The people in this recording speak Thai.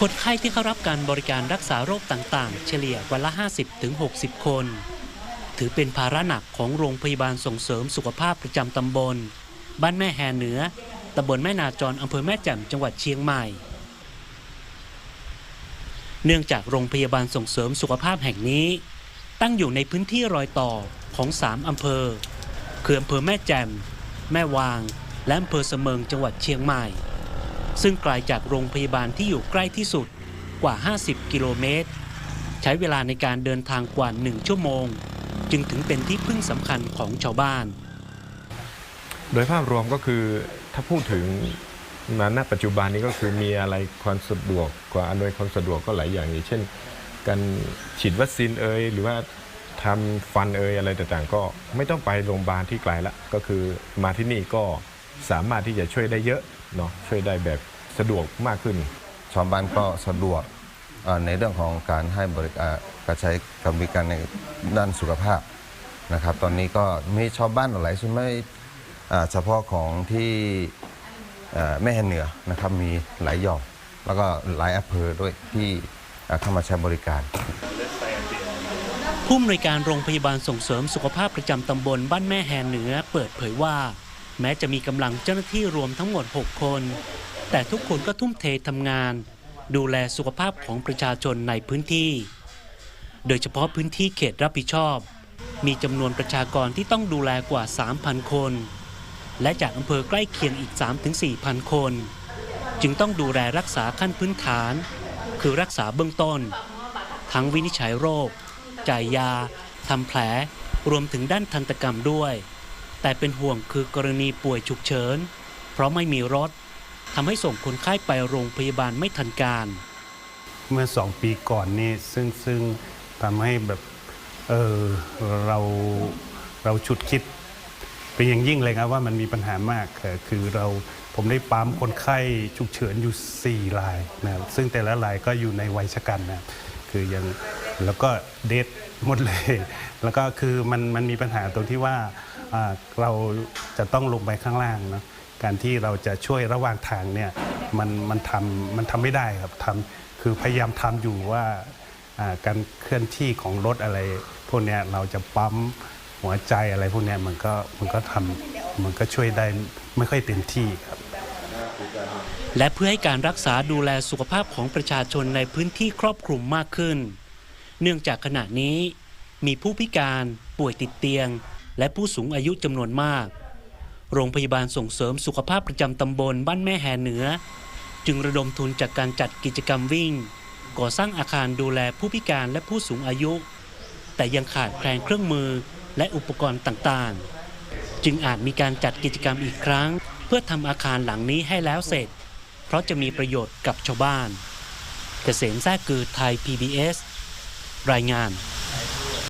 คนไข้ที่เข้ารับการบริการรักษาโรคต่างๆ เฉลี่ยวันละ 50-60 คน ถือเป็นภาระหนักของโรงพยาบาลส่งเสริมสุขภาพประจำตำบล บ้านแม่แฮเหนือตำบลแม่นาจรอำเภอแม่แจ่มจังหวัดเชียงใหม่ เนื่องจากโรงพยาบาลส่งเสริมสุขภาพแห่งนี้ ตั้งอยู่ในพื้นที่รอยต่อของ 3 อำเภอ คืออำเภอแม่แจ่ม แม่วาง และอำเภอเสมิงจังหวัดเชียงใหม่ ซึ่งไกลาจากโรงพยาบาลที่อยู่ใกล้ที่สุดกว่า 50 กิโลเมตร ใช้เวลาในการเดินทางกว่า 1 ชั่วโมง จึงถึงเป็นที่พึ่งสำคัญของชาวบ้าน โดยภาพรวมก็คือถ้าพูดถึงมาณปัจจุบันนี้ก็คือมีอะไรความสะดวกกว่าอำนวยความสะดวกก็หลายอย่างอย่างเช่น การฉีดวัคซีนเอ่ยหรือว่าทำฟันเอ่ยอะไรต่างๆ ก็ไม่ต้องไปโรงพยาบาลที่ไกลละก็คือมาที่นี่ก็ สามารถที่จะช่วยได้เยอะเนาะช่วยได้แบบสะดวกมากขึ้น ชาวบ้านก็สะดวกเอ่อในเรื่องของการให้บริการการใช้การบริการในด้านสุขภาพนะครับ ตอนนี้ก็มีชาวบ้านหลายส่วนไม่อ่าเฉพาะของที่เอ่อแม่แห่เหนือนะครับมีหลายหย่อมแล้วก็หลายอำเภอด้วยที่อ่าเข้ามาใช้บริการ ผู้อำนวยการโรงพยาบาลส่งเสริมสุขภาพประจำตำบลบ้านแม่แฮเหนือ เปิดเผยว่า แม้จะมีกำลังเจ้าหน้าที่รวมทั้งหมด 6 คน แต่ทุกคนก็ทุ่มเททำงาน ดูแลสุขภาพของประชาชนในพื้นที่ โดยเฉพาะพื้นที่เขตรับผิดชอบ มีจำนวนประชากรที่ต้องดูแลกว่า 3,000 คน และจากอำเภอใกล้เคียงอีก 3-4,000 คน จึงต้องดูแลรักษาขั้นพื้นฐาน คือรักษาเบื้องต้น ทั้งวินิจฉัยโรค จ่ายยาทำแผลรวมถึงด้านทันตกรรมด้วย แต่เป็นห่วงคือกรณีป่วยฉุกเฉิน เพราะไม่มีรถทำให้ส่งคนไข้ไปโรงพยาบาลไม่ทันการ เมื่อสองปีก่อนนี่ซึ่งซึ่งทำให้แบบเออเราเราฉุดคิด เป็นอย่างยิ่งเลยครับว่ามันมีปัญหามากคือเราผมได้ปั๊มคนไข้ฉุกเฉินอยู่ 4 รายนะครับซึ่งแต่ละรายก็อยู่ในวัยชะกันนะคือยัง แล้วก็เดทหมดเลย แล้วก็คือมันมันมีปัญหาตรงที่ว่าเราจะต้องลงไปข้างล่างนะการที่เราจะช่วยระหว่างทางเนี่ยมันมันทำมันทำไม่ได้ครับทำคือพยายามทำอยู่ว่าการเคลื่อนที่ของรถอะไร พวกนี้เราจะปั๊มหัวใจอะไรพวกนี้มันก็มันก็ทำมันก็ช่วยได้ไม่ค่อยเต็มที่ครับและเพื่อให้การรักษาดูแลสุขภาพของประชาชนในพื้นที่ครอบคลุมมากขึ้น เนื่องจากขณะนี้มีผู้พิการป่วยติดเตียง และผู้สูงอายุจำนวนมาก โรงพยาบาลส่งเสริมสุขภาพประจำตำบลบ้านแม่แหเหนือ จึงระดมทุนจากการจัดกิจกรรมวิ่ง ก่อสร้างอาคารดูแลผู้พิการและผู้สูงอายุ แต่ยังขาดแคลนเครื่องมือและอุปกรณ์ต่างๆ จึงอาจมีการจัดกิจกรรมอีกครั้ง เพื่อทำอาคารหลังนี้ให้แล้วเสร็จ เพราะจะมีประโยชน์กับชาวบ้าน เกษมแท้กือไทย PBS รายงาน